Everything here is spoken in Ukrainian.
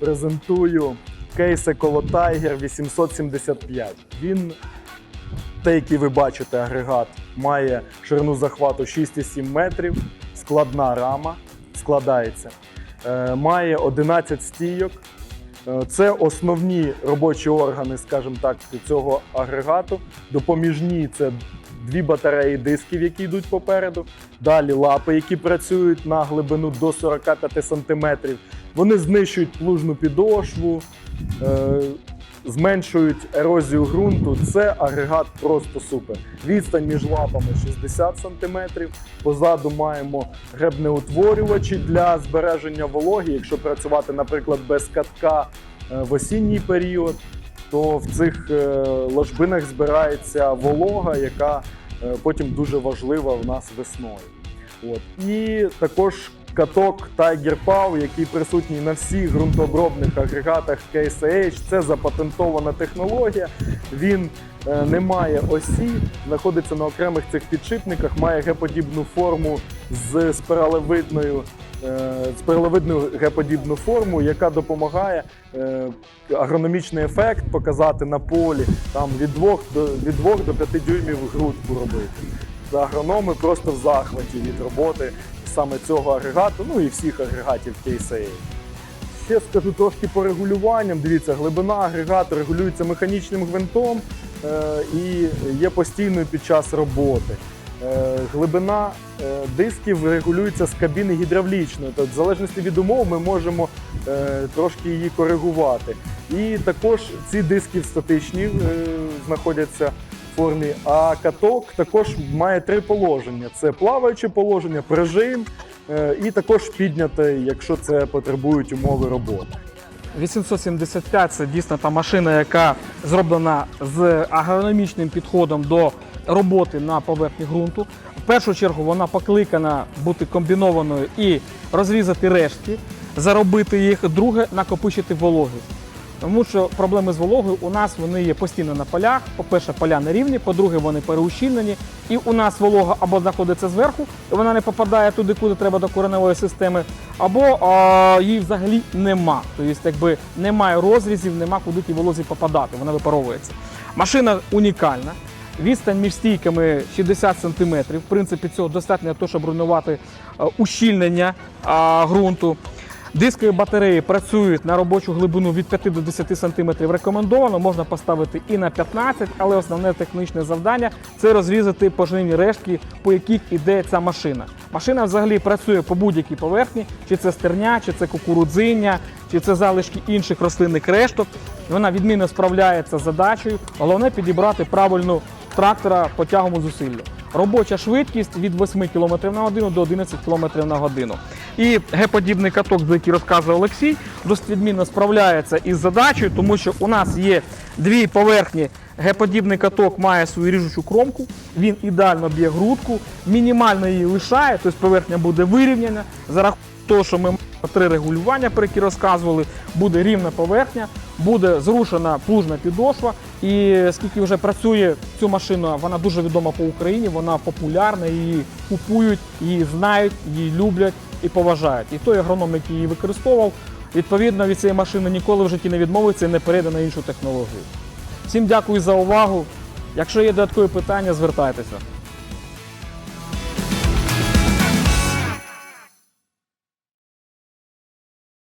презентую кейс Ecolo Tiger 875. Він, той, який ви бачите, агрегат, має ширину захвату 6,7 метрів, складна рама, складається. Е, має 11 стійок. Е, Це основні робочі органи, скажімо так, цього агрегату. Допоміжні це дві батареї дисків, які йдуть попереду. Далі лапи, які працюють на глибину до 45 см. Вони знищують плужну підошву, е, зменшують ерозію ґрунту. Це агрегат просто супер. Відстань між лапами 60 см. Позаду маємо гребнеутворювачі для збереження вологи. Якщо працювати, наприклад, без катка е, в осінній період, то в цих е, ложбинах збирається волога, яка е, потім дуже важлива в нас весною. От. І також каток Tiger Pow, який присутній на всіх ґрунтообробних агрегатах AH. Це запатентована технологія. Він е, не має осі, знаходиться на окремих цих підшипниках, має геподібну форму з спиралевидною. Е, Спиралевидну геподібну форму, яка допомагає е, агрономічний ефект показати на полі там від 2 до від 2 до 5 дюймів грудку робити. Агрономи просто в захваті від роботи саме цього агрегату, ну і всіх агрегатів KSA. Ще скажу трошки по регулюванням. Дивіться, глибина агрегату регулюється механічним гвинтом е, і є постійною під час роботи. Е, глибина е, дисків регулюється з кабіни гідравлічної. Тобто, в залежності від умов, ми можемо е, трошки її коригувати. І також ці диски статичні знаходяться в формі, а каток також має три положення: це плаваюче положення, прижим і також підняте, якщо це потребують умови роботи. 875 це дійсно та машина, яка зроблена з агрономічним підходом до роботи на поверхні ґрунту. В першу чергу вона покликана бути комбінованою і розрізати рештки, заробити їх. Друге накопичити вологість. Тому що проблеми з вологою у нас вони є постійно на полях. По-перше, поля не рівні, по-друге, вони переущільнені. І у нас волога або знаходиться зверху, і вона не попадає туди, куди треба до кореневої системи, або а, її взагалі нема. Тобто, якби немає розрізів, нема куди ті волозі попадати, вона випаровується. Машина унікальна. Відстань між стійками 60 см. В принципі, цього достатньо для того, щоб руйнувати е, ущільнення ґрунту. Дискові батареї працюють на робочу глибину від 5 до 10 см рекомендовано, можна поставити і на 15, але основне технічне завдання це розрізати пожнивні рештки, по яких іде ця машина. Машина взагалі працює по будь-якій поверхні, чи це стерня, чи це кукурудзиння, чи це залишки інших рослинних решток. Вона відмінно справляється з задачею. Головне підібрати правильну трактора по тяговому зусиллю. Робоча швидкість від 8 км на годину до 11 км на годину. І геподібний каток, за який розказує Олексій, досить відмінно справляється із задачею, тому що у нас є дві поверхні. Геподібний каток має свою ріжучу кромку, він ідеально б'є грудку, мінімально її лишає, тобто поверхня буде вирівняна. За рахунок того, що ми три регулювання, про які розказували, буде рівна поверхня, буде зрушена плужна підошва. І скільки вже працює цю машину, вона дуже відома по Україні, вона популярна, її купують, її знають, її люблять і поважають. І той агроном, який її використовував, відповідно від цієї машини ніколи в житті не відмовиться і не перейде на іншу технологію. Всім дякую за увагу. Якщо є додаткові питання, звертайтеся.